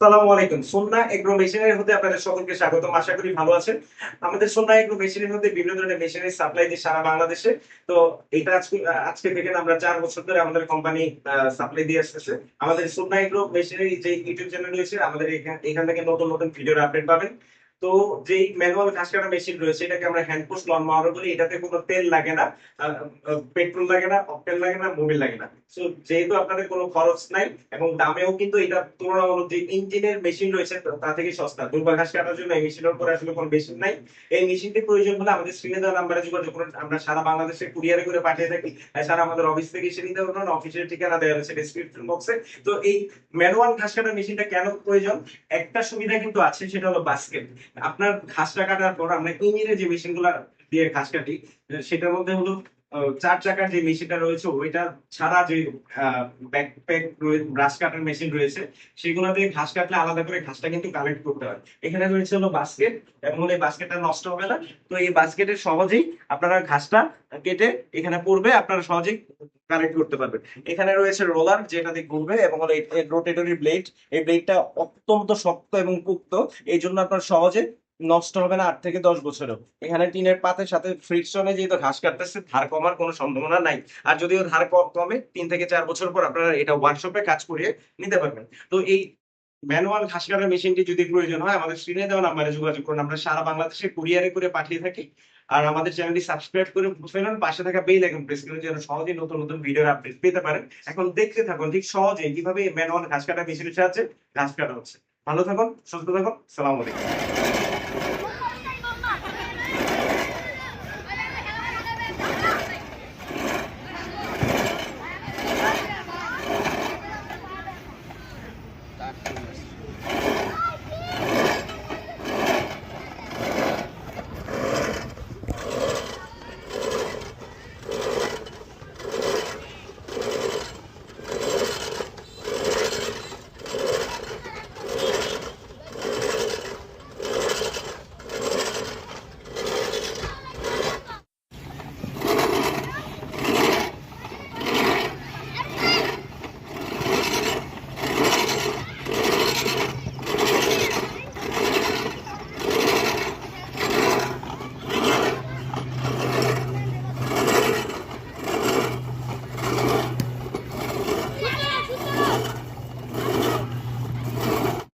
আসসালামু আলাইকুম। সোনা এগ্রো মেশিনারি হতে আপনাদের সকলকে স্বাগতম। আশা করি ভালো আছেন। আমাদের সোনা এগ্রো মেশিনারি হতে বিভিন্ন ধরনের মেশিনারি সাপ্লাই দিই সারা বাংলাদেশে। তো এটা আজকে আজকে থেকে আমরা চার বছর ধরে আমাদের কোম্পানি সাপ্লাই দিয়ে আসতেছে। আমাদের সোনা এগ্রো মেশিনারি যে ইউটিউব চ্যানেল রয়েছে, আমাদের এখান থেকে নতুন নতুন ভিডিওর আপডেট পাবেন। তো যেই ম্যানুয়াল ঘাস কাটা মেশিন রয়েছে, এটাকে আমরা হ্যান্ড পুশ লন মাওয়ার বলি, এটাতে কোনো তেল লাগে না পেট্রোল লাগে না অকটেল লাগে না মোবিল লাগে না। তো যেহেতু আপনাদের কোনো খরচ নাই, এবং দামেও কিন্তু এটা তুলনামূলক যে ইঞ্জিনের মেশিন রয়েছে, তা- থেকে সস্তা। দুর্বা ঘাস কাটার জন্য এই মেশিনের উপরে আসলে কোনো মেশিন নাই। এই মেশিনটি প্রয়োজন হলে আমাদের স্ক্রিনে দেওয়া নাম্বারে যোগাযোগ করুন। আমরা সারা বাংলাদেশে কুরিয়ারে করে পাঠিয়ে থাকি। এছাড়া আমাদের অফিস থেকে এসে নিতে পারবেন অফিসের ঠিকানা দেওয়া রয়েছে ডিসক্রিপশন বক্সে তো এই ম্যানুয়াল ঘাস কাটার মেশিনটা কেন প্রয়োজন? একটা সুবিধা কিন্তু আছে, সেটা হলো বাস্কেট আপনার ঘাসটা কাটার পর আমরা ইঞ্জিনের যে মেশিনগুলো দিয়ে ঘাস কাটি, সেটার মধ্যে হলো চার চাকার যে মেশিনটা রয়েছে, ওইটা ছাড়া যে ব্যাকপ্যাক ব্রাশ কাটার মেশিন রয়েছে, সেগুলো দিয়ে ঘাস কাটলে আলাদা করে ঘাসটা কিন্তু কালেক্ট করতে হয়। এখানে রয়েছে হলো বাস্কেট এবং এই বাস্কেটটা নষ্ট হবে না। তো এই বাস্কেটের সহজেই আপনারা ঘাসটা কেটে এখানে পড়বে, আপনারা সহজেই কালেক্ট করতে পারবেন এখানে রয়েছে রোলার যেটা দিয়ে ঘুরবে এবং রোটেটরি ব্লেড এই ব্লেডটা অত্যন্ত শক্ত এবং পুক্ত। এই জন্য আপনার সহজে নষ্ট হবে না আট থেকে দশ বছরেও। এখানে টিনের পাতের সাথে ফ্রিকশনে যেহেতু ঘাস কাটতেছে, ধার কমার কোনো সম্ভাবনা নাই। আর যদিও ধার কমে, তিন থেকে চার বছর পর আপনারা এটা ওয়ার্কশপে কাজ করিয়ে নিতে পারবেন। তো এই ম্যানুয়াল ঘাস কাটার মেশিনটি যদি প্রয়োজন হয়, আমাদের স্ক্রিনে দেওয়া নাম্বারে যোগাযোগ করুন। আমরা সারা বাংলাদেশে কুরিয়ারে করে পাঠিয়ে থাকি। আর আমাদের চ্যানেলটি সাবস্ক্রাইব করে ফেলুন পাশে থাকা বেল আইকন প্রেস করুন যেন সহজেই নতুন নতুন ভিডিওর আপডেট পেতে পারেন। এখন দেখতে থাকুন ঠিক সহজে কীভাবে ম্যানুয়াল ঘাস কাটা মেশিনের সাহায্যে ঘাস কাটা হচ্ছে। ভালো থাকুন, সুস্থ থাকুন, সালাম আলাইকুম।